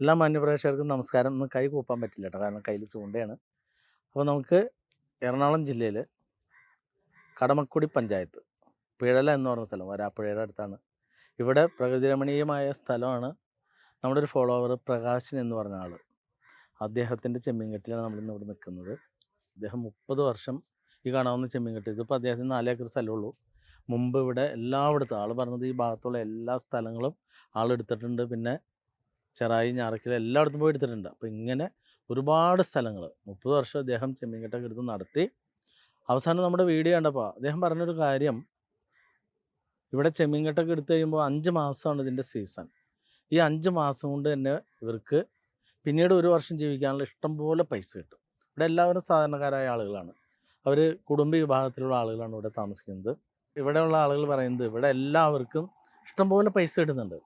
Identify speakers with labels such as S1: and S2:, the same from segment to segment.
S1: എല്ലാ മാന്യപ്രേക്ഷകർക്കും നമസ്കാരം. ഇന്ന് കൈ കൂപ്പാൻ പറ്റില്ല കേട്ടോ കാരണം കയ്യിൽ ചൂണ്ടയാണ്. അപ്പോൾ നമുക്ക് എറണാകുളം ജില്ലയിൽ കടമക്കുടി പഞ്ചായത്ത് പിഴല എന്ന് പറഞ്ഞ സ്ഥലം വരാപ്പുഴയുടെ അടുത്താണ്. ഇവിടെ പ്രകൃതിരമണീയമായ സ്ഥലമാണ്. നമ്മുടെ ഒരു ഫോളോവർ പ്രകാശൻ എന്ന് പറഞ്ഞ ആൾ അദ്ദേഹത്തിന്റെ ചെമ്മീൻകെട്ടിലാണ് നമ്മളിന്ന് ഇവിടെ നിൽക്കുന്നത് അദ്ദേഹം മുപ്പത് വർഷം ഈ കാണാവുന്ന ചെമ്മീൻകെട്ടി. ഇതിപ്പോൾ അദ്ദേഹത്തിന് നാലേക്കർ സ്ഥലമുള്ളൂ. മുമ്പ് ഇവിടെ എല്ലായിടത്തും ആൾ പറഞ്ഞത് ഈ ഭാഗത്തുള്ള എല്ലാ സ്ഥലങ്ങളും ആളെടുത്തിട്ടുണ്ട് പിന്നെ ചെറായി ഞാറക്കിൽ എല്ലായിടത്തും പോയി എടുത്തിട്ടുണ്ട്. അപ്പോൾ ഇങ്ങനെ ഒരുപാട് സ്ഥലങ്ങൾ മുപ്പത് വർഷം അദ്ദേഹം ചെമ്മീൻകെട്ടൊക്കെ എടുത്ത് നടത്തി. അവസാനം നമ്മുടെ വീഡിയോ കണ്ടപ്പോൾ അദ്ദേഹം പറഞ്ഞൊരു കാര്യം. ഇവിടെ ചെമ്മീൻകെട്ടൊക്കെ എടുത്തു കഴിയുമ്പോൾ അഞ്ച് മാസമാണ് ഇതിന്റെ സീസൺ. ഈ അഞ്ച് മാസം കൊണ്ട് തന്നെ ഇവർക്ക് പിന്നീട് ഒരു വർഷം ജീവിക്കാനുള്ള ഇഷ്ടംപോലെ പൈസ കിട്ടും. ഇവിടെ എല്ലാവരും സാധാരണക്കാരായ ആളുകളാണ്. അവർ കുടുംബ വിഭാഗത്തിലുള്ള ആളുകളാണ് ഇവിടെ താമസിക്കുന്നത്. ഇവിടെയുള്ള ആളുകൾ പറയുന്നത് ഇവിടെ എല്ലാവർക്കും ഇഷ്ടംപോലെ പൈസ കിട്ടുന്നുണ്ട്.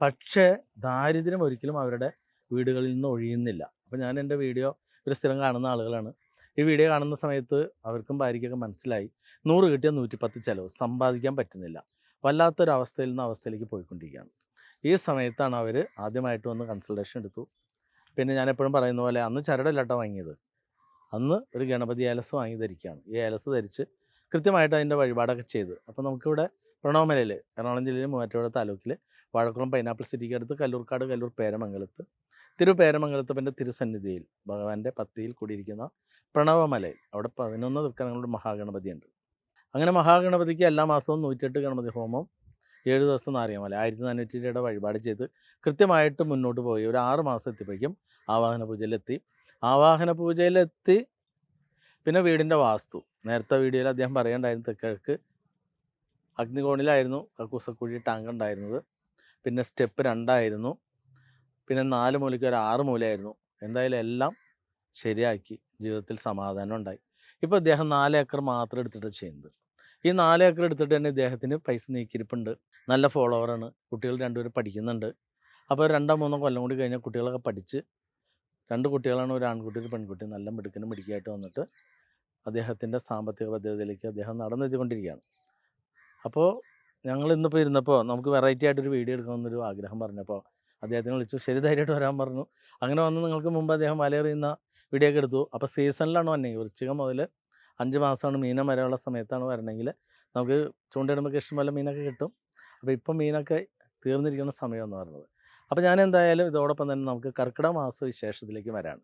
S1: പക്ഷേ ദാരിദ്ര്യം ഒരിക്കലും അവരുടെ വീടുകളിൽ നിന്ന് ഒഴിയുന്നില്ല. അപ്പോൾ ഞാൻ എന്റെ വീഡിയോ ഒരു സ്ഥിരം കാണുന്ന ആളുകളാണ്. ഈ വീഡിയോ കാണുന്ന സമയത്ത് അവർക്കും ഭാര്യയ്ക്കൊക്കെ മനസ്സിലായി നൂറ് കിട്ടിയ നൂറ്റിപ്പത്ത് ചിലവ് സമ്പാദിക്കാൻ പറ്റുന്നില്ല. വല്ലാത്തൊരു അവസ്ഥയിൽ നിന്ന് അവസ്ഥയിലേക്ക് പോയിക്കൊണ്ടിരിക്കുകയാണ്. ഈ സമയത്താണ് അവർ ആദ്യമായിട്ട് വന്ന് കൺസൾട്ടേഷൻ എടുത്തു. പിന്നെ ഞാൻ എപ്പോഴും പറയുന്ന പോലെ അന്ന് ചരടല്ലാട്ടോ വാങ്ങിയത്. അന്ന് ഒരു ഗണപതി ഏലസ് വാങ്ങി ധരിക്കുകയാണ് ഈ ഏലസ് ധരിച്ച് കൃത്യമായിട്ട് അതിന്റെ വഴിപാടൊക്കെ ചെയ്ത്. അപ്പോൾ നമുക്കിവിടെ പ്രണവമലയിൽ എറണാകുളം ജില്ലയിൽ മൂവാറ്റുപുഴ താലൂക്കിൽ വാഴക്കുളം പൈനാപ്പിൾ സിറ്റിക്ക് അടുത്ത് കല്ലൂർക്കാട് കല്ലൂർ പേരമംഗലത്ത്. തിരു പേരമംഗലത്തപ്പന്റെ തിരുസന്നിധിയിൽ. ഭഗവാന്റെ പത്തിയിൽ കൂടിയിരിക്കുന്ന പ്രണവമല. അവിടെ പതിനൊന്ന് ദുഃഖങ്ങളുടെ മഹാഗണപതിയുണ്ട്. അങ്ങനെ മഹാഗണപതിക്ക് എല്ലാ മാസവും നൂറ്റിയെട്ട് ഗണപതി ഹോമം ഏഴ് ദിവസം നാറിയമല ആയിരത്തി നാനൂറ്റി രൂപയുടെ വഴിപാട് ചെയ്ത് കൃത്യമായിട്ട് മുന്നോട്ട് പോയി. ഒരു ആറ് മാസം എത്തിയപ്പോഴേക്കും ആവാഹന പൂജയിലെത്തി. ആവാഹന പൂജയിലെത്തി. പിന്നെ വീടിന്റെ വാസ്തു. നേരത്തെ വീഡിയോയിൽ അദ്ദേഹം പറയണ്ടായിരുന്നു തെക്കിഴക്ക്. അഗ്നികോണിലായിരുന്നു കക്കൂസക്കുഴി ടാങ്ക് ഉണ്ടായിരുന്നത് പിന്നെ സ്റ്റെപ്പ് രണ്ടായിരുന്നു. പിന്നെ നാല് മൂലയ്ക്ക് ഒരു ആറ് മൂലയായിരുന്നു. എന്തായാലും എല്ലാം ശരിയാക്കി. ജീവിതത്തിൽ സമാധാനം ഉണ്ടായി. ഇപ്പോൾ അദ്ദേഹം നാല് ഏക്കർ മാത്രം എടുത്തിട്ട് ചെയ്യുന്നത്. ഈ നാല് ഏക്കർ എടുത്തിട്ട് തന്നെ ഇദ്ദേഹത്തിന് പൈസ നീക്കിയിരിപ്പുണ്ട്. നല്ല ഫോളോവറാണ്. കുട്ടികൾ രണ്ടുപേരും പഠിക്കുന്നുണ്ട്. അപ്പോൾ രണ്ടോ മൂന്നോ കൊല്ലം കൂടി കഴിഞ്ഞാൽ കുട്ടികളൊക്കെ പഠിച്ച് രണ്ട് കുട്ടികളാണ് ഒരു ആൺകുട്ടി ഒരു പെൺകുട്ടി നല്ല മിടുക്കനും മിടുക്കിയായിട്ട് വന്നിട്ട് അദ്ദേഹത്തിന്റെ സാമ്പത്തിക പദ്ധതിയിലേക്ക് അദ്ദേഹം നടന്നെത്തിക്കൊണ്ടിരിക്കുകയാണ്. അപ്പോൾ ഞങ്ങൾ ഇന്നിപ്പോൾ ഇരുന്നപ്പോൾ നമുക്ക് വെറൈറ്റി ആയിട്ട് ഒരു വീഡിയോ എടുക്കണമെന്നൊരു ആഗ്രഹം പറഞ്ഞപ്പോൾ അദ്ദേഹത്തിനെ വിളിച്ചു. ശരി ധൈര്യമായിട്ട് വരാൻ പറഞ്ഞു. അങ്ങനെ വന്ന് നിങ്ങൾക്ക് മുമ്പ് അദ്ദേഹം വലയെറിയുന്ന വീഡിയോ ഒക്കെ എടുത്തു. അപ്പോൾ സീസണിലാണ് വന്നെങ്കിൽ വൃശ്ചികം മുതൽ അഞ്ച് മാസമാണ് മീനം വരെയുള്ള സമയത്താണ് വരണമെങ്കിൽ നമുക്ക് ചൂണ്ടയിടുമ്പോൾ ഇഷ്ടംപോലെ മീനൊക്കെ കിട്ടും. അപ്പോൾ ഇപ്പം മീനൊക്കെ തീർന്നിരിക്കുന്ന സമയമെന്ന് പറഞ്ഞത്. അപ്പോൾ ഞാൻ എന്തായാലും ഇതോടൊപ്പം തന്നെ നമുക്ക് കർക്കിടക മാസ വിശേഷത്തിലേക്ക് വരാണ്.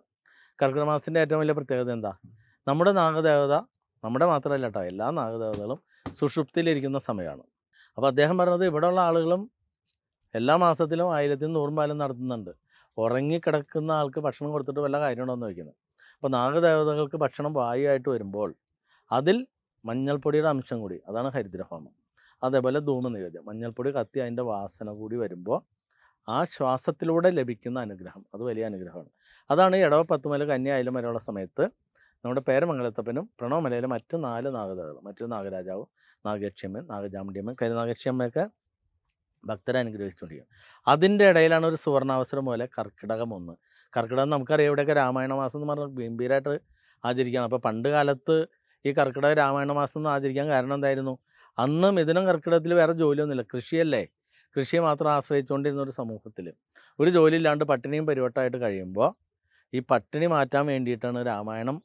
S1: കർക്കിടക മാസത്തിന്റെ ഏറ്റവും വലിയ പ്രത്യേകത എന്താ? നമ്മുടെ നാഗദേവത നമ്മുടെ മാത്രമല്ല കേട്ടോ എല്ലാ നാഗദേവതകളും സുഷുപ്തിയിലിരിക്കുന്ന സമയമാണ്. അപ്പോൾ അദ്ദേഹം പറഞ്ഞത് ഇവിടെയുള്ള ആളുകളും എല്ലാ മാസത്തിലും ആയിരത്തി നൂറും പാലം നടത്തുന്നുണ്ട്. ഉറങ്ങിക്കിടക്കുന്ന ആൾക്ക് ഭക്ഷണം കൊടുത്തിട്ട് വല്ല കാര്യമുണ്ടോ എന്ന് ചോദിക്കുന്നത് അപ്പോൾ നാഗദേവതകൾക്ക് ഭക്ഷണം വായുവായിട്ട് വരുമ്പോൾ അതിൽ മഞ്ഞൾപ്പൊടിയുടെ അംശം കൂടി അതാണ് ഹരിദ്രഹോമം. അതേപോലെ ധൂമനിവേദ്യം മഞ്ഞൾപ്പൊടി കത്തി അതിന്റെ വാസന കൂടി വരുമ്പോൾ ആ ശ്വാസത്തിലൂടെ ലഭിക്കുന്ന അനുഗ്രഹം. അത് വലിയ അനുഗ്രഹമാണ്. അതാണ് ഇടവ പത്തുമല കന്യായാലും വരെയുള്ള സമയത്ത് നമ്മുടെ പേരമംഗലത്തപ്പനും പ്രണവമലയിലെ മറ്റു നാല് നാഗദേവതകൾ മറ്റൊരു നാഗരാജാവും നാഗക്ഷമ്മൻ നാഗചാമുണ്ടിയമ്മൻ കരിനാഗക്ഷമ്മയൊക്കെ ഭക്തരെ അനുഗ്രഹിച്ചുകൊണ്ടിരിക്കും അതിന്റെ ഇടയിലാണ് ഒരു സുവർണാവസരം പോലെ കർക്കിടകം ഒന്ന്. കർക്കിടകം നമുക്കറിയാം ഇവിടെയൊക്കെ രാമായണ മാസം എന്ന് പറഞ്ഞാൽ ഗംഭീരമായിട്ട് ആചരിക്കുകയാണ് അപ്പോൾ പണ്ട് കാലത്ത് ഈ കർക്കിടക രാമായണ മാസം എന്ന് ആചരിക്കാൻ കാരണം എന്തായിരുന്നു? അന്ന് മിഥുനം കർക്കിടകത്തിൽ വേറെ ജോലിയൊന്നുമില്ല. കൃഷിയല്ലേ? കൃഷിയെ മാത്രം ആശ്രയിച്ചുകൊണ്ടിരുന്ന ഒരു സമൂഹത്തിൽ. ഒരു ജോലിയില്ലാണ്ട് പട്ടിണിയും പരിവട്ടമായിട്ട് കഴിയുമ്പോൾ ഈ പട്ടിണി മാറ്റാൻ വേണ്ടിയിട്ടാണ് രാമായണം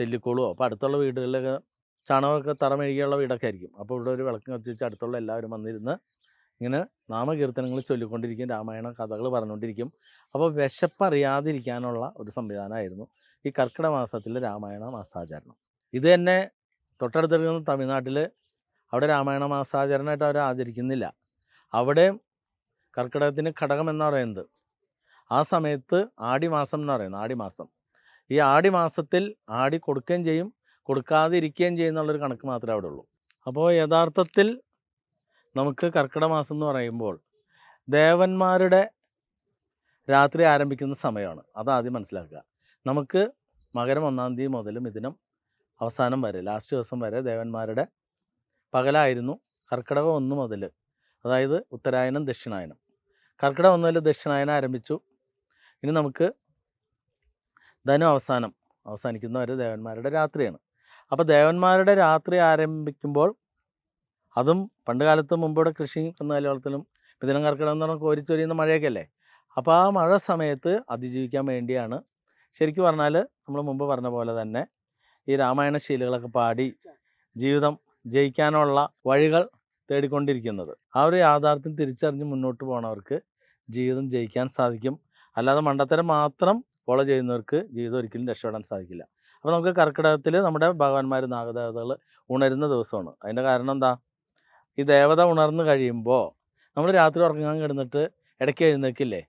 S1: ചെല്ലിക്കോളുമോ അപ്പോൾ അടുത്തുള്ള വീടുകളിലൊക്കെ ചാണകമൊക്കെ തറ മെഴുകിയുള്ള വീടൊക്കെ ആയിരിക്കും അപ്പോൾ ഇവിടെ ഒരു വിളക്ക് കത്തിച്ച് അടുത്തുള്ള എല്ലാവരും വന്നിരുന്ന് ഇങ്ങനെ നാമകീർത്തനങ്ങൾ ചൊല്ലിക്കൊണ്ടിരിക്കും. രാമായണ കഥകൾ പറഞ്ഞുകൊണ്ടിരിക്കും. അപ്പോൾ വിശപ്പറിയാതിരിക്കാനുള്ള ഒരു സംവിധാനമായിരുന്നു ഈ കർക്കിട മാസത്തിലെ രാമായണ മാസാചരണം. ഇത് തന്നെ തൊട്ടടുത്തിരിക്കുന്ന തമിഴ്നാട്ടിൽ അവിടെ രാമായണ മാസാചരണമായിട്ട് അവർ ആചരിക്കുന്നില്ല. അവിടെ കർക്കിടകത്തിന് ഘടകം എന്ന് പറയുന്നത് ആ സമയത്ത് ആടി മാസം എന്ന് പറയുന്നത്. ആടി മാസം ഈ ആടി മാസത്തിൽ ആടി കൊടുക്കുകയും ചെയ്യും. കൊടുക്കാതെ ഇരിക്കുകയും ചെയ്യുന്നുള്ളൊരു കണക്ക് മാത്രമേ അവിടെ ഉള്ളൂ അപ്പോൾ യഥാർത്ഥത്തിൽ നമുക്ക് കർക്കിടക മാസം എന്ന് പറയുമ്പോൾ ദേവന്മാരുടെ രാത്രി ആരംഭിക്കുന്ന സമയമാണ്. അതാദ്യം മനസ്സിലാക്കുക. നമുക്ക് മകരം ഒന്നാം തീയതി മുതൽ മിഥുനം അവസാനം വരെ ലാസ്റ്റ് ദിവസം വരെ ദേവന്മാരുടെ പകലായിരുന്നു കർക്കിടകം ഒന്ന് മുതൽ അതായത് ഉത്തരായനം ദക്ഷിണായനം. കർക്കിടകം ഒന്ന് മുതൽ ദക്ഷിണായനം ആരംഭിച്ചു. ഇനി നമുക്ക് ധനു അവസാനം അവസാനിക്കുന്ന ഒരു ദേവന്മാരുടെ രാത്രിയാണ്. അപ്പോൾ ദേവന്മാരുടെ രാത്രി ആരംഭിക്കുമ്പോൾ അതും പണ്ട് കാലത്ത് മുമ്പോടെ കൃഷി കന്നുകാലിവളത്തിലും മിഥുനം കർക്കിടകം എന്ന് പറഞ്ഞാൽ കോരിച്ചൊരിയുന്ന മഴയൊക്കെ അല്ലേ അപ്പോൾ ആ മഴ സമയത്ത് അതിജീവിക്കാൻ വേണ്ടിയാണ് ശരിക്കും പറഞ്ഞാൽ നമ്മൾ മുമ്പ് പറഞ്ഞ പോലെ തന്നെ ഈ രാമായണ ശീലുകളൊക്കെ പാടി ജീവിതം ജയിക്കാനുള്ള വഴികൾ തേടിക്കൊണ്ടിരിക്കുന്നത്. ആ ഒരു യാഥാർത്ഥ്യം തിരിച്ചറിഞ്ഞ് മുന്നോട്ട് പോണവർക്ക് ജീവിതം ജയിക്കാൻ സാധിക്കും. അല്ലാതെ മണ്ടത്തരം മാത്രം ഫോളോ ചെയ്യുന്നവർക്ക് ജീവിതം ഒരിക്കലും രക്ഷപ്പെടാൻ സാധിക്കില്ല. അപ്പോൾ നമുക്ക് കർക്കിടകത്തിൽ നമ്മുടെ ഭഗവാന്മാർ നാഗദേവതകൾ ഉണരുന്ന ദിവസമാണ്. അതിന്റെ കാരണം എന്താ? ഈ ദേവത ഉണർന്നു കഴിയുമ്പോൾ നമ്മൾ രാത്രി ഉറങ്ങാൻ കിടന്നിട്ട് ഇടയ്ക്ക് എഴുന്നേക്കില്ലേ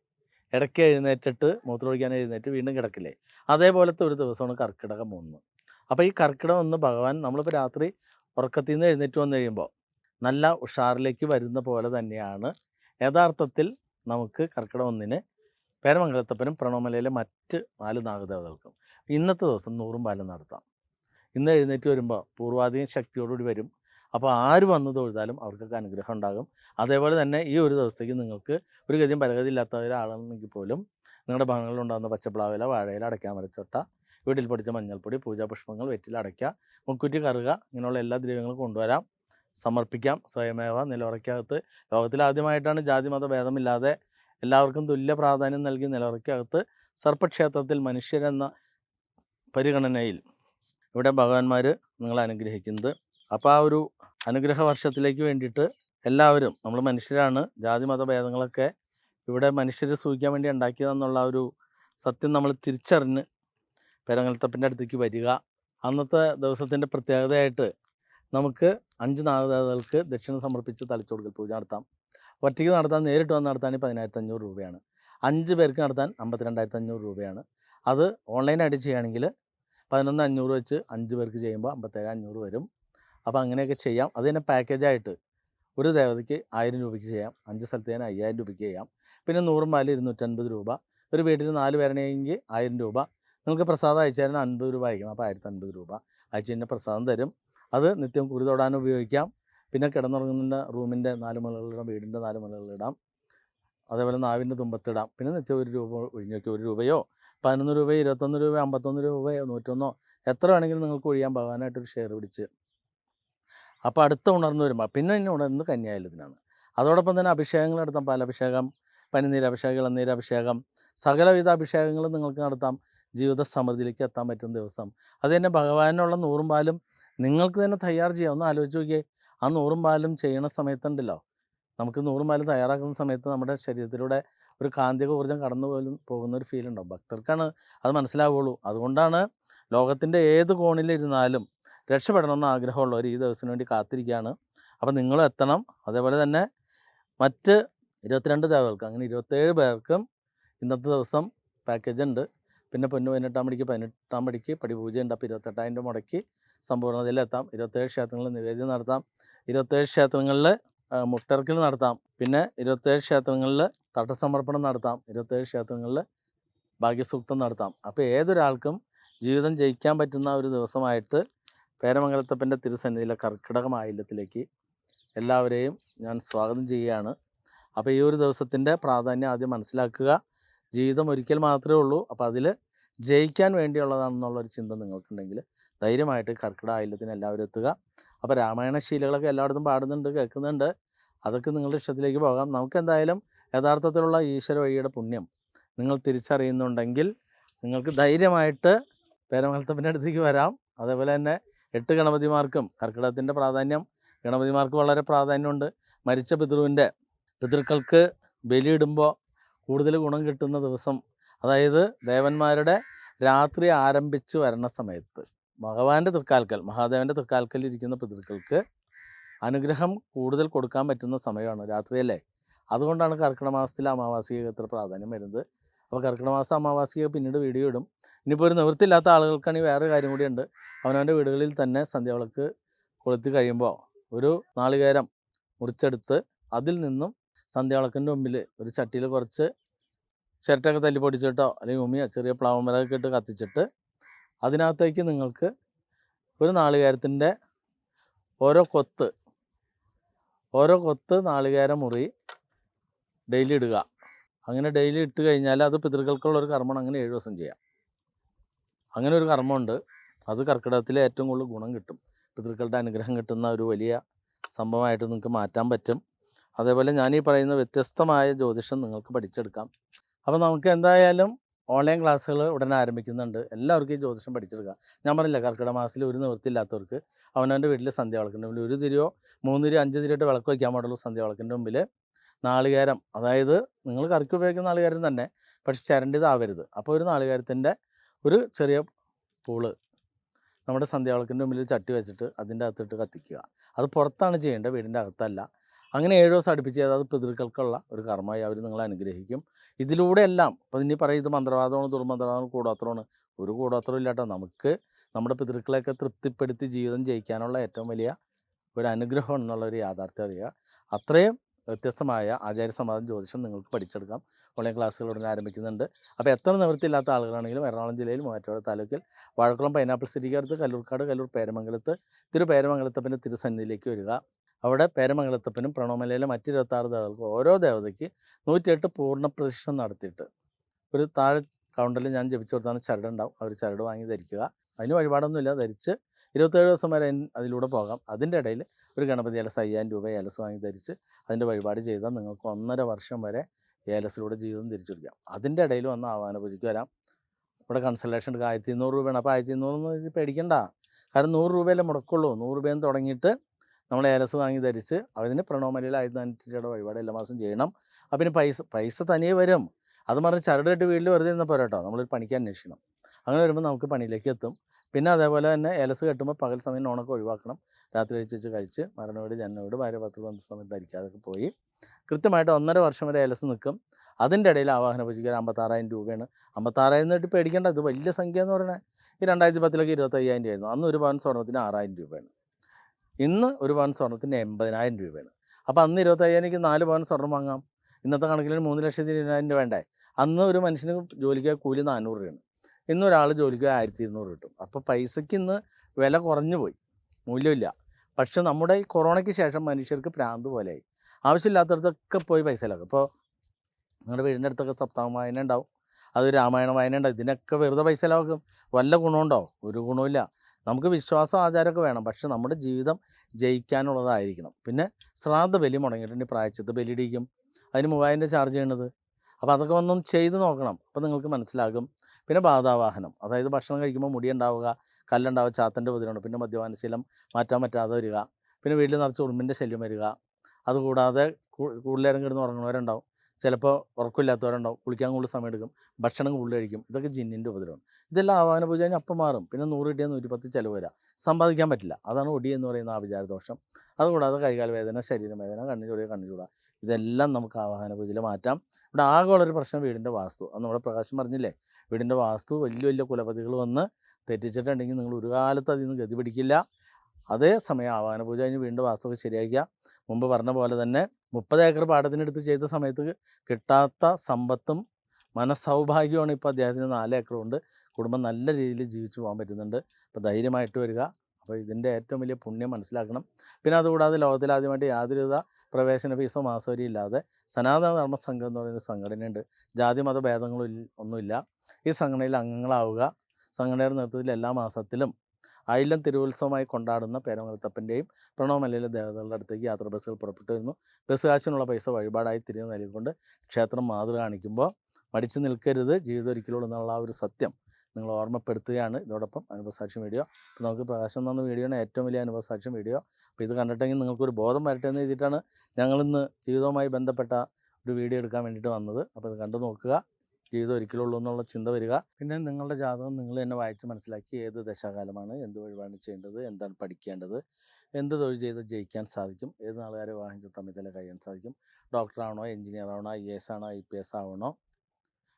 S1: ഇടയ്ക്ക് എഴുന്നേറ്റിട്ട് മൂത്രമൊഴിക്കാൻ എഴുന്നേറ്റ് വീണ്ടും കിടക്കില്ലേ? അതേപോലത്തെ ഒരു ദിവസമാണ് കർക്കിടകം മൂന്ന് അപ്പോൾ ഈ കർക്കിടകം ഒന്ന് ഭഗവാൻ നമ്മളിപ്പോൾ രാത്രി ഉറക്കത്തിൽ നിന്ന് എഴുന്നേറ്റ് വന്നു കഴിയുമ്പോൾ നല്ല ഉഷാറിലേക്ക് വരുന്ന പോലെ തന്നെയാണ് യഥാർത്ഥത്തിൽ നമുക്ക് കർക്കിടകം ഒന്നിന് പേരമംഗലത്തപ്പനും പ്രണവമലയിലെ മറ്റ് നാല് നാഗദേവതകൾക്കും. ഇന്നത്തെ ദിവസം നൂറും പാലം നടത്താം. ഇന്ന് എഴുന്നേറ്റ് വരുമ്പോൾ പൂർവാധികം ശക്തിയോടുകൂടി വരും. അപ്പോൾ ആര് വന്നു തൊഴുതാലും അവർക്കൊക്കെ അനുഗ്രഹം ഉണ്ടാകും. അതേപോലെ തന്നെ ഈ ഒരു ദിവസത്തേക്ക് നിങ്ങൾക്ക് ഒരു ഗതിയും പലഗതി ഇല്ലാത്ത ഒരാളാണെങ്കിൽ പോലും നിങ്ങളുടെ ഭവനങ്ങളിൽ ഉണ്ടാകുന്ന പച്ചപ്ലാവില വാഴയില അടയ്ക്കാമരച്ചൊട്ട വീട്ടിൽ പൊടിച്ച മഞ്ഞൾപ്പൊടി പൂജാപുഷ്പങ്ങൾ വെറ്റിൽ അടയ്ക്കുക മുക്കുറ്റി കറുക ഇങ്ങനെയുള്ള എല്ലാ ദ്രവ്യങ്ങളും കൊണ്ടുവരാം. സമർപ്പിക്കാം. സ്വയമേവ നിലവറയ്ക്കകത്ത്. ലോകത്തിലാദ്യമായിട്ടാണ് ജാതി മത ഭേദമില്ലാതെ എല്ലാവർക്കും തുല്യ പ്രാധാന്യം നൽകി നിലവറയ്ക്കകത്ത് സർപ്പക്ഷേത്രത്തിൽ മനുഷ്യരെന്ന പരിഗണനയിൽ ഇവിടെ ഭഗവാന്മാർ നിങ്ങളെ അനുഗ്രഹിക്കുന്നത്. അപ്പോൾ ആ ഒരു അനുഗ്രഹ വർഷത്തിലേക്ക് വേണ്ടിയിട്ട് എല്ലാവരും നമ്മൾ മനുഷ്യരാണ് ജാതി മത ഭേദങ്ങളൊക്കെ ഇവിടെ മനുഷ്യരെ സൂചിക്കാൻ വേണ്ടി ഉണ്ടാക്കിയതെന്നുള്ള ഒരു സത്യം നമ്മൾ തിരിച്ചറിഞ്ഞ് പെരങ്ങൽത്തപ്പന്റെ അടുത്തേക്ക് വരിക. അന്നത്തെ ദിവസത്തിന്റെ പ്രത്യേകതയായിട്ട് നമുക്ക് അഞ്ച് നാഗദേവതകൾക്ക് ദക്ഷിണ സമർപ്പിച്ച് തളിച്ചുകൊടുക്കൽ പൂജ നടത്താം. ഒറ്റയ്ക്ക് നടത്താൻ നേരിട്ട് വന്ന് നടത്താൻ പതിനായിരത്തി അഞ്ഞൂറ് രൂപയാണ്. അഞ്ച് പേർക്ക് നടത്താൻ അമ്പത്തിരണ്ടായിരത്തി അഞ്ഞൂറ് രൂപയാണ്. അത് ഓൺലൈനായിട്ട് ചെയ്യുകയാണെങ്കിൽ പതിനൊന്ന് അഞ്ഞൂറ് വെച്ച് അഞ്ച് പേർക്ക് ചെയ്യുമ്പോൾ അമ്പത്തേഴ് അഞ്ഞൂറ് വരും. അപ്പോൾ അങ്ങനെയൊക്കെ ചെയ്യാം. അത് തന്നെ പാക്കേജായിട്ട് ഒരു ദേവതയ്ക്ക് ആയിരം രൂപയ്ക്ക് ചെയ്യാം. അഞ്ച് സ്ഥലത്ത് തന്നെ അയ്യായിരം രൂപയ്ക്ക് ചെയ്യാം. പിന്നെ നൂറും പാൽ ഇരുന്നൂറ്റൻപത് രൂപ. ഒരു വീട്ടിൽ നാല് പേരണെങ്കിൽ ആയിരം രൂപ. നിങ്ങൾക്ക് പ്രസാദം അയച്ചു തരാൻ അൻപത് രൂപ അയക്കണം അപ്പോൾ ആയിരത്തി അൻപത് രൂപ അയച്ചു തന്നെ പ്രസാദം തരും. അത് നിത്യം കുറി തൊടാൻ ഉപയോഗിക്കാം. പിന്നെ കിടന്നുറങ്ങുന്ന റൂമിന്റെ നാല് മലകളിടാം വീടിന്റെ നാല് മലകളിടാം അതേപോലെ നാവിന്റെ തുമ്പത്തിടാം. പിന്നെ നിത്യം ഒരു രൂപ ഒഴിഞ്ഞു വയ്ക്കുക ഒരു രൂപയോ പതിനൊന്ന് രൂപയോ ഇരുപത്തൊന്ന് രൂപയോ അമ്പത്തൊന്ന് രൂപയോ നൂറ്റൊന്നോ എത്ര വേണമെങ്കിലും നിങ്ങൾക്ക് ഒഴിയാൻ ഭഗവാനായിട്ടൊരു ഷെയർ പിടിച്ച്. അപ്പോൾ അടുത്ത ഉണർന്നു വരുമ്പോൾ പിന്നെ ഇനി ഉണർന്ന് കന്യായലത്തിനാണ് അതോടൊപ്പം തന്നെ അഭിഷേകങ്ങൾ നടത്താം. പാലഭിഷേകം പനിനീരഭിഷേകം ഇളനീരഭിഷേകം സകലവിധ അഭിഷേകങ്ങളും നിങ്ങൾക്ക് നടത്താം. ജീവിത സമൃദ്ധിയിലേക്ക് എത്താൻ പറ്റുന്ന ദിവസം. അത് തന്നെ ഭഗവാനുള്ള നൂറും പാലും നിങ്ങൾക്ക് തന്നെ തയ്യാർ ചെയ്യാം. ഒന്ന് ആലോചിച്ച് നോക്കിയേ. ആ നൂറും പാലും ചെയ്യണ സമയത്തുണ്ടല്ലോ നമുക്ക് നൂറും പാലും തയ്യാറാക്കുന്ന സമയത്ത് നമ്മുടെ ശരീരത്തിലൂടെ ഒരു കാന്തിക ഊർജം കടന്നു പോലും പോകുന്ന ഒരു ഫീൽ ഉണ്ടാവും. ഭക്തർക്കാണ് അത് മനസ്സിലാവുള്ളൂ. അതുകൊണ്ടാണ് ലോകത്തിന്റെ ഏത് കോണിലിരുന്നാലും രക്ഷപ്പെടണമെന്ന് ആഗ്രഹമുള്ളവർ ഈ ദിവസത്തിന് വേണ്ടി കാത്തിരിക്കുകയാണ്. അപ്പം നിങ്ങളും എത്തണം. അതേപോലെ തന്നെ മറ്റ് ഇരുപത്തിരണ്ട് ദേവകൾക്ക് അങ്ങനെ ഇരുപത്തേഴ് പേർക്കും ഇന്നത്തെ ദിവസം പാക്കേജ് ഉണ്ട്. പിന്നെ പൊന്നു പതിനെട്ടാം പടിക്ക് പതിനെട്ടാം പടിക്ക് പടിപൂജയുണ്ട്. അപ്പോൾ ഇരുപത്തെട്ടായിരം രൂപ മുടക്കി സമ്പൂർണതയിലെത്താം ഇരുപത്തേഴ് ക്ഷേത്രങ്ങളിൽ നിവേദ്യം നടത്താം. ഇരുപത്തേഴ് ക്ഷേത്രങ്ങളിൽ മുട്ടർക്കിൽ നടത്താം. പിന്നെ ഇരുപത്തേഴ് ക്ഷേത്രങ്ങളിൽ തട്ടസമർപ്പണം നടത്താം. ഇരുപത്തേഴ് ക്ഷേത്രങ്ങളിൽ ഭാഗ്യസൂക്തം നടത്താം. അപ്പോൾ ഏതൊരാൾക്കും ജീവിതം ജയിക്കാൻ പറ്റുന്ന ഒരു ദിവസമായിട്ട് പേരമംഗലത്തപ്പന്റെ തിരുസന്നിധിയിലെ കർക്കിടക മായില്യത്തിലേക്ക് എല്ലാവരെയും ഞാൻ സ്വാഗതം ചെയ്യുകയാണ്. അപ്പോൾ ഈ ഒരു ദിവസത്തിന്റെ പ്രാധാന്യം ആദ്യം മനസ്സിലാക്കുക. ജീവിതം ഒരിക്കൽ മാത്രമേ ഉള്ളൂ. അപ്പോൾ അതിൽ ജയിക്കാൻ വേണ്ടിയുള്ളതാണെന്നുള്ളൊരു ചിന്ത നിങ്ങൾക്കുണ്ടെങ്കിൽ ധൈര്യമായിട്ട് കർക്കിടക ആയില്യത്തിന് എല്ലാവരും എത്തുക. അപ്പോൾ രാമായണ ശീലകളൊക്കെ എല്ലായിടത്തും പാടുന്നുണ്ട് കേൾക്കുന്നുണ്ട്. അതൊക്കെ നിങ്ങളുടെ ഇഷ്ടത്തിലേക്ക് പോകാം. നമുക്ക് എന്തായാലും യഥാർത്ഥത്തിലുള്ള ഈശ്വര വഴിയുടെ പുണ്യം നിങ്ങൾ തിരിച്ചറിയുന്നുണ്ടെങ്കിൽ നിങ്ങൾക്ക് ധൈര്യമായിട്ട് പേരമംഗലത്തപ്പന്റെ അടുത്തേക്ക് വരാം. അതേപോലെ തന്നെ എട്ട് ഗണപതിമാർക്കും കർക്കിടകത്തിന്റെ പ്രാധാന്യം ഗണപതിമാർക്ക് വളരെ പ്രാധാന്യമുണ്ട്. മരിച്ച പിതൃവിന്റെ പിതൃക്കൾക്ക് ബലിയിടുമ്പോൾ കൂടുതൽ ഗുണം കിട്ടുന്ന ദിവസം അതായത് ദേവന്മാരുടെ രാത്രി ആരംഭിച്ചു വരണ സമയത്ത്. ഭഗവാന്റെ തൃക്കാൽക്കൽ മഹാദേവന്റെ തൃക്കാൽക്കൽ ഇരിക്കുന്ന പിതൃക്കൾക്ക് അനുഗ്രഹം കൂടുതൽ കൊടുക്കാൻ പറ്റുന്ന സമയമാണ് രാത്രിയല്ലേ അതുകൊണ്ടാണ് കർക്കിടക മാസത്തിലെ അമാവാസിക ഇത്ര പ്രാധാന്യം വരുന്നത്. അപ്പോൾ കർക്കിടക മാസം അമാവാസിക പിന്നീട് വീഡിയോ ഇടും. ഇനിയിപ്പോൾ ഒരു നിവൃത്തിയില്ലാത്ത ആളുകൾക്കാണെങ്കിൽ വേറെ കാര്യം കൂടിയുണ്ട്. അവനവന്റെ വീടുകളിൽ തന്നെ സന്ധ്യാവിളക്ക് കൊളുത്തി കഴിയുമ്പോൾ ഒരു നാളികേരം മുറിച്ചെടുത്ത് അതിൽ നിന്നും സന്ധ്യാവിളക്കിന്റെ മുമ്പിൽ ഒരു ചട്ടിയിൽ കുറച്ച് ചിരട്ടൊക്കെ തല്ലി പൊടിച്ചിട്ടോ അല്ലെങ്കിൽ ഉമ്മിയോ ചെറിയ പ്ലാവമരമൊക്കെ ഇട്ട് കത്തിച്ചിട്ട് അതിനകത്തേക്ക് നിങ്ങൾക്ക് ഒരു നാളികേരത്തിന്റെ ഓരോ കൊത്ത് ഓരോ കൊത്ത് നാളികേര മുറി ഡെയിലി ഇടുക. അങ്ങനെ ഡെയിലി ഇട്ട് കഴിഞ്ഞാൽ അത് പിതൃക്കൾക്കുള്ള ഒരു കർമ്മമാണ്. അങ്ങനെ ഏഴ് ദിവസം ചെയ്യാം. അങ്ങനെ ഒരു കർമ്മമുണ്ട്. അത് കർക്കിടകത്തിലെ ഏറ്റവും കൂടുതൽ ഗുണം കിട്ടും. പിതൃക്കളുടെ അനുഗ്രഹം കിട്ടുന്ന ഒരു വലിയ സംഭവമായിട്ട് നിങ്ങൾക്ക് മാറ്റാൻ പറ്റും. അതേപോലെ ഞാൻ ഈ പറയുന്ന വ്യത്യസ്തമായ ജ്യോതിഷം നിങ്ങൾക്ക് പഠിച്ചെടുക്കാം. അപ്പോൾ നമുക്ക് എന്തായാലും ഓൺലൈൻ ക്ലാസ്സുകൾ ഉടനെ ആരംഭിക്കുന്നുണ്ട്. എല്ലാവർക്കും ഈ ജ്യോതിഷം പഠിച്ചെടുക്കാം. ഞാൻ പറഞ്ഞില്ല കർക്കിടക മാസത്തിൽ ഒരു നിവൃത്തിയില്ലാത്തവർക്ക് അവനവന്റെ വീട്ടിൽ സന്ധ്യ വിളക്കിന്റെ മുമ്പിൽ ഒരു തിരിയോ മൂന്ന് തിരിയോ അഞ്ച് തിരിയോട്ട് വിളക്ക് വയ്ക്കാൻ പാടുള്ളൂ സന്ധ്യ വിളക്കിന്റെ മുമ്പിൽ. നാളികേരം അതായത് നിങ്ങൾ കറിക്ക് ഉപയോഗിക്കുന്ന നാളികേരം തന്നെ പക്ഷെ ചിരണ്ടിയതാവരുത് അപ്പോൾ ഒരു നാളികേരത്തിന്റെ ഒരു ചെറിയ പൂൾ നമ്മുടെ സന്ധ്യാവിളക്കിന്റെ മുമ്പിൽ ചട്ടി വെച്ചിട്ട് അതിന്റെ അകത്തിട്ട് കത്തിക്കുക. അത് പുറത്താണ് ചെയ്യേണ്ടത് വീടിന്റെ അകത്തല്ല. അങ്ങനെ ഏഴ് ദിവസം അടുപ്പിച്ച് അതായത് പിതൃക്കൾക്കുള്ള ഒരു കർമ്മമായി അവർ നിങ്ങളെ അനുഗ്രഹിക്കും. ഇതിലൂടെ എല്ലാം ഇപ്പം ഇനി പറയും ഇത് മന്ത്രവാദമാണ് ദുർമന്ത്രവാദമാണ് കൂടോത്രമാണ്. ഒരു കൂടോത്രം ഇല്ലാട്ടോ. നമുക്ക് നമ്മുടെ പിതൃക്കളെയൊക്കെ തൃപ്തിപ്പെടുത്തി ജീവിതം ജയിക്കാനുള്ള ഏറ്റവും വലിയ ഒരു അനുഗ്രഹം എന്നുള്ള ഒരു യാഥാർത്ഥ്യം അറിയുക. അത്രയും വ്യത്യസ്തമായ ആചാര്യ സമാധാനം ജ്യോതിഷം നിങ്ങൾക്ക് പഠിച്ചെടുക്കാം. ഓൺലൈൻ ക്ലാസ്സുകൾ ഉടനെ ആരംഭിക്കുന്നുണ്ട്. അപ്പോൾ എത്ര നിവൃത്തിയില്ലാത്ത ആളുകളാണെങ്കിലും എറണാകുളം ജില്ലയിൽ മൂവാറ്റുപുഴ താലൂക്കിൽ വാഴക്കുളം പൈനാപ്പിൾ സിറ്റിക്ക് അടുത്ത് കല്ലൂർക്കാട് കല്ലൂർ പേരമംഗലത്ത് തിരു പേരമംഗലത്ത് പിന്നെ തിരുസന്നിധിയിലേക്ക് വരിക. അവിടെ പേരമംഗലത്തപ്പനും പ്രണവമലയിലെ മറ്റ് ഇരുപത്താറ് ദേവതകൾക്കും ഓരോ ദേവതയ്ക്ക് നൂറ്റിയെട്ട് പൂർണ പ്രതിഷ്ഠ നടത്തിയിട്ട്. ഒരു താഴെ കൗണ്ടറിൽ ഞാൻ ജപിച്ചു കൊടുത്താണ് ചരടുണ്ടാവും അവർ ചരട് വാങ്ങി ധരിക്കുക. അതിന് വഴിപാടൊന്നുമില്ല. ധരിച്ച് ഇരുപത്തേഴ് ദിവസം വരെ അതിലൂടെ പോകാം. അതിന്റെ ഇടയിൽ ഒരു ഗണപതി ഏലസ് അയ്യായിരം രൂപ ഏലസ് വാങ്ങി ധരിച്ച് അതിന്റെ വഴിപാട് ചെയ്താൽ നിങ്ങൾക്ക് ഒന്നര വർഷം വരെ ഏലസിലൂടെ ജീവിതം തിരിച്ചെടുക്കാം അതിന്റെ ഇടയിൽ വന്ന് ആവാന പൂജയ്ക്ക് വരാം. ഇവിടെ കൺസൾട്ടേഷൻ എടുക്കുക ആയിരത്തി ഇരുന്നൂറ് രൂപയാണ്. അപ്പോൾ ആയിരത്തി ഇരുന്നൂറ് പേടിക്കണ്ട. കാരണം നൂറ് രൂപയല്ലേ മുടക്കുള്ളൂ. നൂറ് രൂപയിൽ നിന്ന് തുടങ്ങിയിട്ട് നമ്മൾ ഏലസ് വാങ്ങി ധരിച്ച് അതിന് പ്രണോമലിയിൽ ആയിരത്തി നാനൂറ്റി വഴിപാട് എല്ലാ മാസം ചെയ്യണം. അപ്പം പിന്നെ പൈസ പൈസ തനിയെ വരും. അത് മറിച്ച് ചരടിട്ട് വീട്ടിൽ വെറുതെ ഇരുന്ന പോരാട്ടോ നമ്മളൊരു പണിക്ക് അന്വേഷിക്കണം. അങ്ങനെ വരുമ്പോൾ നമുക്ക് പണിയിലേക്ക് എത്തും. പിന്നെ അതേപോലെ തന്നെ ഏലസ് കെട്ടുമ്പോൾ പകൽ സമയം നോണൊക്കെ ഒഴിവാക്കണം. രാത്രി കഴിച്ച് വെച്ച് കഴിച്ച് മരണവീട് ജനനവീട് ഭാര്യ പത്ത് വന്ന സമയത്ത് ധരിക്കാതൊക്കെ പോയി. കൃത്യമായിട്ട് ഒന്നര വർഷം വരെ ഏലസ് നിൽക്കും അതിന്റെ ഇടയിൽ ആവാഹന പൂജയ്ക്ക് അമ്പത്താറായിരം രൂപയാണ്. അമ്പത്താറായിരം എന്നിട്ട് പേടിക്കേണ്ട. ഇത് വലിയ സംഖ്യ എന്ന് പറയുന്നത് ഈ രണ്ടായിരത്തി പത്തിലൊക്കെ ഇരുപത്തയ്യായിരം രൂപയായിരുന്നു. അന്ന് ഒരു പവൻ സ്വർണത്തിന് ആറായിരം രൂപയാണ്. ഇന്ന് ഒരു പവൻ സ്വർണത്തിന് എൺപതിനായിരം രൂപയാണ്. അപ്പോൾ അന്ന് ഇരുപത്തയ്യായിരക്ക് നാല് പവൻ സ്വർണം വാങ്ങാം. ഇന്നത്തെ കണക്കിൽ മൂന്ന് ലക്ഷത്തി ഇരുപതിനായിരം രൂപ വേണ്ടേ? അന്ന് ഒരു മനുഷ്യന് ജോലിക്ക് കൂലി നാനൂറ് രൂപയാണ്. ഇന്ന് ഒരാൾ ജോലിക്ക് ആയിരത്തി ഇരുന്നൂറ് കിട്ടും. അപ്പോൾ പൈസയ്ക്ക് ഇന്ന് വില കുറഞ്ഞു പോയി. മൂല്യമില്ല. പക്ഷെ നമ്മുടെ ഈ കൊറോണയ്ക്ക് ശേഷം മനുഷ്യർക്ക് പ്രാന്ത് പോലെയായി. ആവശ്യമില്ലാത്തടത്തൊക്കെ പോയി പൈസ ഇല്ലാക്കും ഇപ്പോൾ നിങ്ങളുടെ വീടിന്റെ അടുത്തൊക്കെ സപ്താഹ വായന ഉണ്ടാവും. അത് രാമായണ വായന ഉണ്ടാവും. ഇതിനൊക്കെ വെറുതെ പൈസ ഇല്ലാക്കും വല്ല ഗുണമുണ്ടോ? ഒരു ഗുണമില്ല നമുക്ക് വിശ്വാസം ആചാരമൊക്കെ വേണം. പക്ഷെ നമ്മുടെ ജീവിതം ജയിക്കാനുള്ളതായിരിക്കണം. പിന്നെ ശ്രാദ്ധ ബലി മുടങ്ങിയിട്ടുണ്ട്. പ്രായച്ചത് ബലി ഇടിക്കും അതിന് മൂവായിരം ചാർജ് ചെയ്യണത്. അപ്പോൾ അതൊക്കെ ഒന്നും ചെയ്ത് നോക്കണം. അപ്പോൾ നിങ്ങൾക്ക് മനസ്സിലാകും. പിന്നെ ബാധാവാഹനം അതായത് ഭക്ഷണം കഴിക്കുമ്പോൾ മുടി ഉണ്ടാവുക കല്ലുണ്ടാവുക ചാത്തന്റെ ഉപദ്രവമുണ്ട് പിന്നെ മദ്യപാനശീലം മാറ്റാൻ പറ്റാതെ വരിക. പിന്നെ വീട്ടിൽ നിറച്ച് ഉറുമ്പിന്റെ ശല്യം വരിക. അതുകൂടാതെ കൂ- കൂടുതലേരം കിടന്ന് ഉറങ്ങുന്നവരുണ്ടാവും. ചിലപ്പോൾ ഉറക്കമില്ലാത്തവരുണ്ടാവും കുളിക്കാൻ കൂടുതൽ സമയം എടുക്കും ഭക്ഷണം കൂടുതൽ കഴിക്കും ഇതൊക്കെ ജിന്നിന്റെ ഉപദ്രവം ഇതെല്ലാം ആവാന പൂജ അപ്പം മാറും പിന്നെ നൂറ് കിട്ടിയാൽ നൂറ്റിപ്പത്ത് ചിലവ് വരാം. സമ്പാദിക്കാൻ പറ്റില്ല. അതാണ് ഒടി എന്ന് പറയുന്ന ആ ദോഷം. അതുകൂടാതെ കൈകാല വേദന ശരീരം വേദന കണ്ണു ചൂടിയ കണ്ണു ചൂട ഇതെല്ലാം നമുക്ക് ആവാഹന പൂജയിൽ മാറ്റാം. ഇവിടെ ഉള്ളൊരു പ്രശ്നം വീടിന്റെ വാസ്തു. അത് നമ്മുടെ പ്രകാശം പറഞ്ഞില്ലേ വീടിന്റെ വാസ്തു വലിയ വലിയ കുലപതികൾ വന്ന് തെറ്റിച്ചിട്ടുണ്ടെങ്കിൽ നിങ്ങൾ ഒരു കാലത്ത് അതിൽ നിന്ന് ഗതി പിടിക്കില്ല. അതേ സമയം ആവാഹന പൂജ കഴിഞ്ഞ് വീണ്ടും വാസ്തുവൊക്കെ ശരിയാക്കുക മുമ്പ് പറഞ്ഞ പോലെ തന്നെ മുപ്പത് ഏക്കർ പാടത്തിനെടുത്ത് ചെയ്ത സമയത്ത് കിട്ടാത്ത സമ്പത്തും മനസ്സൗഭാഗ്യമാണ് ഇപ്പോൾ അദ്ദേഹത്തിന് നാല് ഏക്കർ കൊണ്ട് കുടുംബം നല്ല രീതിയിൽ ജീവിച്ചു പോകാൻ പറ്റുന്നുണ്ട്. അപ്പോൾ ധൈര്യമായിട്ട് വരിക. അപ്പോൾ ഇതിന്റെ ഏറ്റവും വലിയ പുണ്യം മനസ്സിലാക്കണം. പിന്നെ അതുകൂടാതെ ലോകത്തിലാദ്യമായിട്ട് യാതൊരുവിധ പ്രവേശന ഫീസോ മാസവരി ഇല്ലാതെ സനാതന ധർമ്മ സംഘം എന്ന് പറയുന്ന സംഘടനയുണ്ട്. ജാതി മത ഭേദങ്ങളും ഇല്ല- ഒന്നുമില്ല. ഈ സംഘടനയിൽ അംഗങ്ങളാവുക. സംഘടനയുടെ നേതൃത്വത്തിൽ എല്ലാ മാസത്തിലും ആയില്ലം തിരുവുത്സവമായി കൊണ്ടാടുന്ന പേരമലത്തപ്പന്റെയും പ്രണവമലയിലെ ദേവതകളുടെ അടുത്തേക്ക് യാത്ര ബസ്സുകൾ പുറപ്പെട്ടു വരുന്നു ബസ് കാശിനുള്ള പൈസ വഴിപാടായി തിരികെ നൽകിക്കൊണ്ട് ക്ഷേത്രം മാതൃ കാണിക്കുമ്പോൾ മടിച്ചു നിൽക്കരുത് ജീവിതം ഒരിക്കലും എന്നുള്ള ആ ഒരു സത്യം നിങ്ങൾ ഓർമ്മപ്പെടുത്തുകയാണ്. ഇതോടൊപ്പം അനുഭവസാക്ഷി വീഡിയോ. അപ്പോൾ നമുക്ക് പ്രകാശം തന്ന വീഡിയോയാണ് ഏറ്റവും വലിയ അനുഭവസാക്ഷി വീഡിയോ. അപ്പോൾ ഇത് കണ്ടിട്ടെങ്കിൽ നിങ്ങൾക്കൊരു ബോധം വരട്ടെ എന്ന് ചെയ്തിട്ടാണ് ഞങ്ങളിന്ന് ജീവിതവുമായി ബന്ധപ്പെട്ട ഒരു വീഡിയോ എടുക്കാൻ വേണ്ടിയിട്ട് വന്നത്. അപ്പോൾ ഇത് കണ്ടു നോക്കുക. ജീവിതം ഒരിക്കലും ഉള്ളൂ എന്നുള്ള ചിന്ത വരിക. പിന്നെ നിങ്ങളുടെ ജാതകം നിങ്ങൾ തന്നെ വായിച്ച് മനസ്സിലാക്കി ഏത് ദശാകാലമാണ് എന്ത് വഴിപാട് ചെയ്യേണ്ടത് എന്താണ് പഠിക്കേണ്ടത് എന്ത് തൊഴിൽ ചെയ്ത് ജയിക്കാൻ സാധിക്കും ഏത് നാളുകാരെ വിവാഹം തമ്മിൽ കഴിയാൻ സാധിക്കും ഡോക്ടറാണോ എഞ്ചിനീയർ ആവണോ ഐ എസ് ആണോ ഐ പി എസ് ആവണോ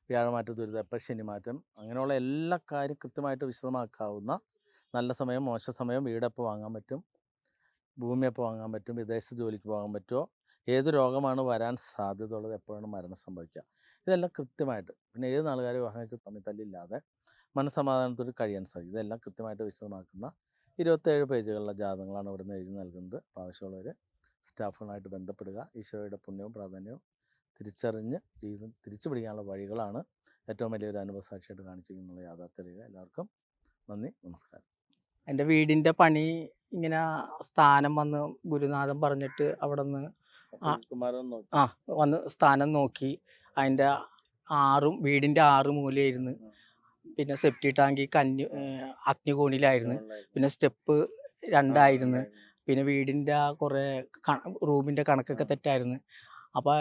S1: വ്യാഴമാറ്റ ദുരിതപ്പ ശനിമാറ്റം അങ്ങനെയുള്ള എല്ലാ കാര്യം കൃത്യമായിട്ട് വിശദമാക്കാവുന്ന നല്ല സമയം മോശ സമയം വീടെപ്പോൾ വാങ്ങാൻ പറ്റും ഭൂമി എപ്പോൾ വാങ്ങാൻ പറ്റും വിദേശ ജോലിക്ക് പോകാൻ പറ്റുമോ ഏത് രോഗമാണ് വരാൻ സാധ്യതയുള്ളത് എപ്പോഴാണ് മരണം സംഭവിക്കുക. ഇതെല്ലാം കൃത്യമായിട്ട് പിന്നെ ഏത് നാളുകാരെ വിവാഹം കഴിച്ച് തമ്മിൽ തല്ലില്ലാതെ മനസ്സമാധാനത്തോട് കഴിയാൻ സാധിക്കും. ഇതെല്ലാം കൃത്യമായിട്ട് വിശദമാക്കുന്ന ഇരുപത്തേഴ് പേജുകളുള്ള ജാതകങ്ങളാണ് ഇവിടുന്ന് എഴുതി നൽകുന്നത്. അപ്പോൾ ആവശ്യമുള്ളവർ സ്റ്റാഫുകളായിട്ട് ബന്ധപ്പെടുക. ഈശോയുടെ പുണ്യവും പ്രാധാന്യവും തിരിച്ചറിഞ്ഞ് ജീവിതം തിരിച്ചു പിടിക്കാനുള്ള വഴികളാണ് ഏറ്റവും വലിയൊരു അനുഭവസാക്ഷിയായിട്ട് കാണിച്ചിരിക്കുന്ന യാഥാർത്ഥ്യ എല്ലാവർക്കും നന്ദി. നമസ്കാരം.
S2: എന്റെ വീടിന്റെ പണി ഇങ്ങനെ സ്ഥാനം വന്ന് ഗുരുനാഥൻ പറഞ്ഞിട്ട് അവിടെ നിന്ന് ആ വന്ന് സ്ഥാനം നോക്കി. അതിന്റെ ആറും വീടിന്റെ ആറ് മൂലയായിരുന്നു. പിന്നെ സെപ്റ്റി ടാങ്കി കന്നി അഗ്നികോണിലായിരുന്നു. പിന്നെ സ്റ്റെപ്പ് രണ്ടായിരുന്നു. പിന്നെ വീടിന്റെ ആ കുറേ റൂമിന്റെ കണക്കൊക്കെ തെറ്റായിരുന്നു. അപ്പോൾ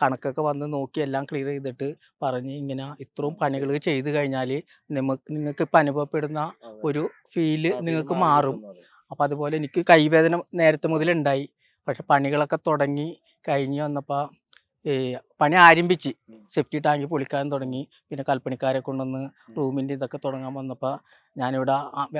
S2: കണക്കൊക്കെ വന്ന് നോക്കി എല്ലാം ക്ലിയർ ചെയ്തിട്ട് പറഞ്ഞ് ഇങ്ങനെ ഇത്രയും പണികൾ ചെയ്ത് കഴിഞ്ഞാൽ നമുക്ക് നിങ്ങൾക്ക് ഇപ്പം അനുഭവപ്പെടുന്ന ഒരു ഫീൽ നിങ്ങൾക്ക് മാറും അപ്പം അതുപോലെ എനിക്ക് കൈവേദന നേരത്തെ മുതലുണ്ടായി. പക്ഷെ പണികളൊക്കെ തുടങ്ങി കഴിഞ്ഞ് വന്നപ്പോൾ പണി ആരംഭിച്ച് സെഫ്റ്റി ടാങ്ക് പൊളിക്കാൻ തുടങ്ങി. പിന്നെ കൽപ്പണിക്കാരെ കൊണ്ടുവന്ന് റൂമിന്റെ ഇതൊക്കെ തുടങ്ങാൻ വന്നപ്പോൾ ഞാനിവിടെ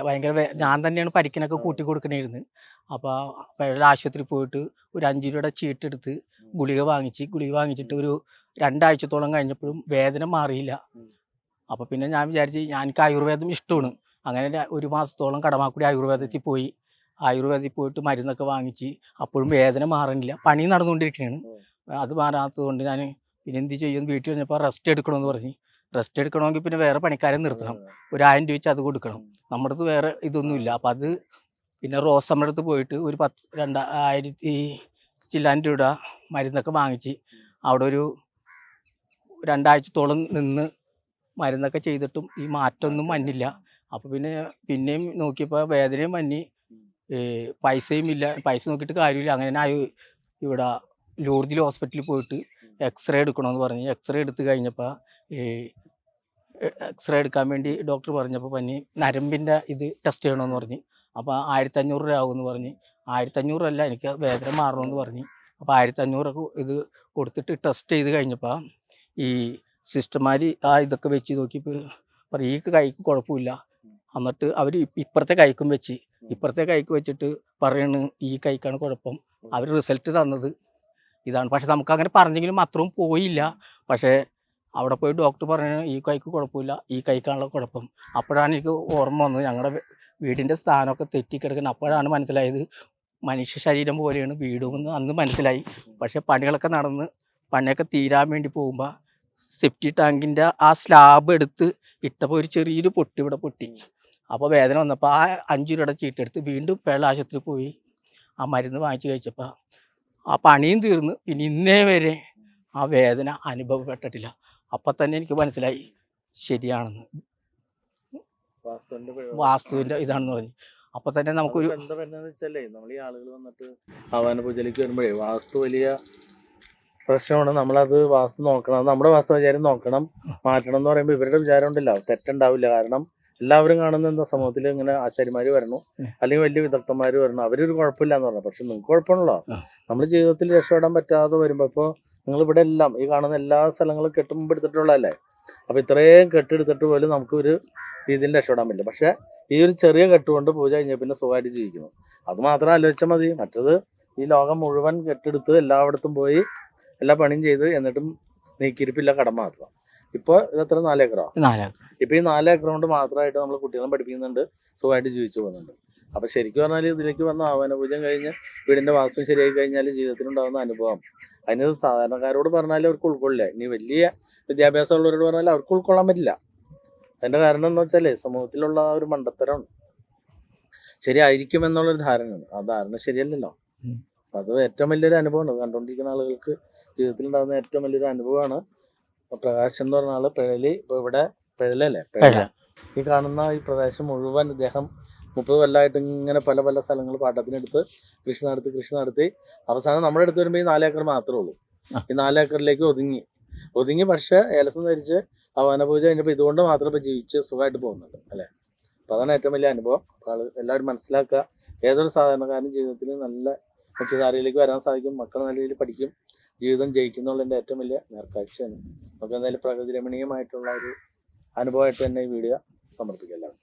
S2: ഭയങ്കര ഞാൻ തന്നെയാണ് പരിക്കിനൊക്കെ കൂട്ടി കൊടുക്കണായിരുന്നു. അപ്പോൾ പഴയ ആശുപത്രി പോയിട്ട് ഒരു അഞ്ച് രൂപയുടെ ചീട്ടെടുത്ത് ഗുളിക വാങ്ങിച്ച് ഗുളിക വാങ്ങിച്ചിട്ട് ഒരു രണ്ടാഴ്ചത്തോളം കഴിഞ്ഞപ്പോഴും വേദന മാറിയില്ല. അപ്പോൾ പിന്നെ ഞാൻ വിചാരിച്ച് എനിക്ക് ആയുർവേദം ഇഷ്ടമാണ്. അങ്ങനെ ഒരു മാസത്തോളം കടമാക്കുടി ആയുർവേദത്തിൽ പോയി. ആയുർവേദത്തിൽ പോയിട്ട് മരുന്നൊക്കെ വാങ്ങിച്ച് അപ്പോഴും വേദന മാറണില്ല പണി നടന്നുകൊണ്ടിരിക്കുകയാണ് അത് മാറാത്തത് കൊണ്ട് ഞാൻ പിന്നെ എന്ത് ചെയ്യും? വീട്ടിൽ വന്നപ്പോൾ റെസ്റ്റ് എടുക്കണമെന്ന് പറഞ്ഞ്. റെസ്റ്റ് എടുക്കണമെങ്കിൽ പിന്നെ വേറെ പണിക്കാരെ നിർത്തണം. ഒരു ആയിരം രൂപ വെച്ച് അത് കൊടുക്കണം. നമ്മുടെ അടുത്ത് വേറെ ഇതൊന്നുമില്ല. അപ്പം അത് പിന്നെ റോസമ്മയുടെ അടുത്ത് പോയിട്ട് ഒരു പത്ത് രണ്ട ആയിരത്തി ചില്ലാൻ രൂപ മരുന്നൊക്കെ വാങ്ങിച്ച് അവിടെ ഒരു രണ്ടാഴ്ചത്തോളം നിന്ന് മരുന്നൊക്കെ ചെയ്തിട്ടും ഈ മാറ്റമൊന്നും മഞ്ഞില്ല അപ്പോൾ പിന്നെ പിന്നെയും നോക്കിയപ്പോൾ വേദനയും മഞ്ഞി പൈസയും ഇല്ല. പൈസ നോക്കിയിട്ട് കാര്യമില്ല. അങ്ങനെ ഞാൻ ഇവിടെ ലൂർജിൽ ഹോസ്പിറ്റലിൽ പോയിട്ട് എക്സ്റേ എടുക്കണമെന്ന് പറഞ്ഞ്. എക്സ്റേ എടുത്ത് കഴിഞ്ഞപ്പോൾ ഈ എക്സ്റേ എടുക്കാൻ വേണ്ടി ഡോക്ടർ പറഞ്ഞപ്പോൾ പനി നരമ്പിന്റെ ഇത് ടെസ്റ്റ് ചെയ്യണമെന്ന് പറഞ്ഞ്. അപ്പോൾ ആയിരത്തഞ്ഞൂറ് രൂപ ആകുമെന്ന് പറഞ്ഞ് ആയിരത്തഞ്ഞൂറല്ല എനിക്ക് വേദന മാറണമെന്ന് പറഞ്ഞ്. അപ്പോൾ ആയിരത്തഞ്ഞൂറൊക്കെ ഇത് കൊടുത്തിട്ട് ടെസ്റ്റ് ചെയ്ത് കഴിഞ്ഞപ്പോൾ ഈ സിസ്റ്റർമാർ ആ ഇതൊക്കെ വെച്ച് നോക്കിയപ്പോൾ പറയും ഈ കൈക്ക് കുഴപ്പമില്ല. എന്നിട്ട് അവർ ഇപ്പുറത്തെ കൈക്കും വെച്ച്. ഇപ്പുറത്തെ കൈക്ക് വെച്ചിട്ട് പറയണ് ഈ കൈക്കാണ് കുഴപ്പം. അവർ റിസൾട്ട് തന്നത് ഇതാണ്. പക്ഷെ നമുക്ക് അങ്ങനെ പറഞ്ഞെങ്കിലും അത്രയും പോയില്ല. പക്ഷേ അവിടെ പോയി ഡോക്ടർ പറഞ്ഞു ഈ കൈക്ക് കുഴപ്പമില്ല. ഈ കൈക്കാണുള്ള കുഴപ്പം. അപ്പോഴാണ് എനിക്ക് ഓർമ്മ വന്നത്. ഞങ്ങളുടെ വീടിന്റെ സ്ഥാനമൊക്കെ തെറ്റിക്കിടക്കുന്നത് അപ്പോഴാണ് മനസ്സിലായത് മനുഷ്യ ശരീരം പോലെയാണ് വീടുമെന്ന് അന്ന് മനസ്സിലായി. പക്ഷേ പണികളൊക്കെ നടന്ന് പണിയൊക്കെ തീരാൻ വേണ്ടി പോകുമ്പോൾ സെപ്റ്റി ടാങ്കിന്റെ ആ സ്ലാബ് എടുത്ത് ഇട്ടപ്പോൾ ഒരു ചെറിയൊരു പൊട്ടി ഇവിടെ പൊട്ടി. അപ്പോൾ വേദന വന്നപ്പോൾ ആ അഞ്ച് രൂപയുടെ ചീട്ടെടുത്ത് വീണ്ടും പേള ആശുപത്രിയിൽ പോയി. ആ മരുന്ന് വാങ്ങിച്ച് കഴിച്ചപ്പോൾ ആ പണിയും തീർന്ന്. പിന്നെ ഇന്നേ വരെ ആ വേദന അനുഭവപ്പെട്ടിട്ടില്ല. അപ്പം തന്നെ എനിക്ക് മനസ്സിലായി. ശരിയാണെന്ന്. വാസ്തുവിന്റെ ഇതാണെന്ന് പറഞ്ഞു. അപ്പൊ തന്നെ നമുക്കൊരു
S1: എന്താ വരുന്നതെന്ന് വെച്ചാലേ നമ്മൾ ഈ ആളുകൾ വന്നിട്ട് ആവാന പൂജയിലേക്ക് വരുമ്പോഴേ വാസ്തു വലിയ പ്രശ്നമാണ്. നമ്മളത് വാസ്തു നോക്കണം. നമ്മുടെ വാസ്തു വിചാരം നോക്കണം. മാറ്റണം എന്ന് പറയുമ്പോൾ ഇവരുടെ വിചാരം ഉണ്ടല്ലോ തെറ്റുണ്ടാവില്ല. കാരണം എല്ലാവരും കാണുന്ന എന്താ സമൂഹത്തിൽ ഇങ്ങനെ ആചാര്യമാര് വരണു. അല്ലെങ്കിൽ വലിയ വിദഗ്ധന്മാര് വരണം. അവരൊരു കുഴപ്പമില്ല എന്ന് പറഞ്ഞു. പക്ഷെ നിങ്ങൾക്ക്
S2: കുഴപ്പമുണ്ടോ.
S1: നമ്മൾ ജീവിതത്തിൽ രക്ഷപ്പെടാൻ പറ്റാതെ വരുമ്പോൾ ഇപ്പോൾ നിങ്ങൾ ഇവിടെ എല്ലാം ഈ കാണുന്ന എല്ലാ സ്ഥലങ്ങളും കെട്ടുമ്പോൾ എടുത്തിട്ടുള്ളതല്ലേ? അപ്പോൾ ഇത്രയും കെട്ടെടുത്തിട്ട് പോലും നമുക്ക് ഒരു രീതിയിൽ രക്ഷപ്പെടാൻ പറ്റില്ല. പക്ഷെ ഈ ഒരു ചെറിയ കെട്ടുകൊണ്ട് പൂജ കഴിഞ്ഞാൽ പിന്നെ സുഖമായിട്ട് ജീവിക്കുന്നു. അത് മാത്രം ആലോചിച്ചാൽ മതി. മറ്റത് ഈ ലോകം മുഴുവൻ കെട്ടെടുത്ത് എല്ലായിടത്തും പോയി എല്ലാ പണിയും ചെയ്ത് എന്നിട്ടും നീക്കിയിരിപ്പില്ല കടം ഇപ്പോൾ ഇതെത്ര നാലേക്കറോ
S2: നാലാം
S1: ഇപ്പൊ ഈ നാല് ഏക്കർ കൊണ്ട് മാത്രമായിട്ട് നമ്മൾ കുട്ടികളെ പഠിപ്പിക്കുന്നുണ്ട് സുഖമായിട്ട് ജീവിച്ചു പോകുന്നുണ്ട്. അപ്പൊ ശരിക്കും പറഞ്ഞാൽ ഇതിലേക്ക് വന്ന ആഹ്വാന പൂജം കഴിഞ്ഞ് വീടിന്റെ വാസ്തു ശരിയായി കഴിഞ്ഞാൽ ജീവിതത്തിലുണ്ടാകുന്ന അനുഭവം. അതിന് സാധാരണക്കാരോട് പറഞ്ഞാൽ അവർക്ക് ഉൾക്കൊള്ളില്ല. ഇനി വലിയ വിദ്യാഭ്യാസമുള്ളവരോട് പറഞ്ഞാൽ അവർക്ക് ഉൾക്കൊള്ളാൻ പറ്റില്ല. അതിന്റെ കാരണം എന്ന് വെച്ചാലേ സമൂഹത്തിലുള്ള ആ ഒരു മണ്ടത്തരം ശരിയായിരിക്കും എന്നുള്ളൊരു ധാരണയാണ്. ആ ധാരണ ശരിയല്ലല്ലോ. അത് ഏറ്റവും വലിയൊരു അനുഭവമാണ്. കണ്ടുകൊണ്ടിരിക്കുന്ന ആളുകൾക്ക് ജീവിതത്തിൽ ഉണ്ടാകുന്ന ഏറ്റവും വലിയൊരു അനുഭവമാണ് ഇപ്പൊ പ്രകാശ് എന്ന് പറഞ്ഞ ആൾ പിഴലി ഇപ്പൊ ഇവിടെ പിഴലല്ലേ പിഴല. ഈ കാണുന്ന ഈ പ്രദേശം മുഴുവൻ ഇദ്ദേഹം മുപ്പത് കൊല്ലമായിട്ട് ഇങ്ങനെ പല പല സ്ഥലങ്ങൾ പാട്ടത്തിനെടുത്ത് കൃഷി നടത്തി കൃഷി നടത്തി. അവസാനം നമ്മുടെ അടുത്ത് വരുമ്പോൾ ഈ നാലേക്കർ മാത്രമേ ഉള്ളൂ. ഈ നാലേക്കറിലേക്ക് ഒതുങ്ങി. ഒതുങ്ങി പക്ഷേ ഏലസം ധരിച്ച് അവന പൂജ കഴിഞ്ഞപ്പോൾ ഇതുകൊണ്ട് മാത്രം ഇപ്പൊ ജീവിച്ച് സുഖമായിട്ട് പോകുന്നുണ്ട് അല്ലേ? അപ്പൊ അതാണ് ഏറ്റവും വലിയ അനുഭവം. ആൾ എല്ലാവരും മനസ്സിലാക്കുക. ഏതൊരു സാധാരണക്കാരനും ജീവിതത്തിൽ നല്ല മുഖ്യധാരയിലേക്ക് വരാൻ സാധിക്കും. മക്കൾ നല്ല രീതിയിൽ പഠിക്കും. ജീവിതം ജയിക്കുന്നുള്ളതിന്റെ ഏറ്റവും വലിയ നേർക്കാഴ്ചയാണ്. നമുക്ക് എന്തായാലും പ്രകൃതി രമണീയമായിട്ടുള്ള ഒരു അനുഭവമായിട്ട് തന്നെ ഈ വീഡിയോ സമർപ്പിക്കാം എല്ലാവർക്കും.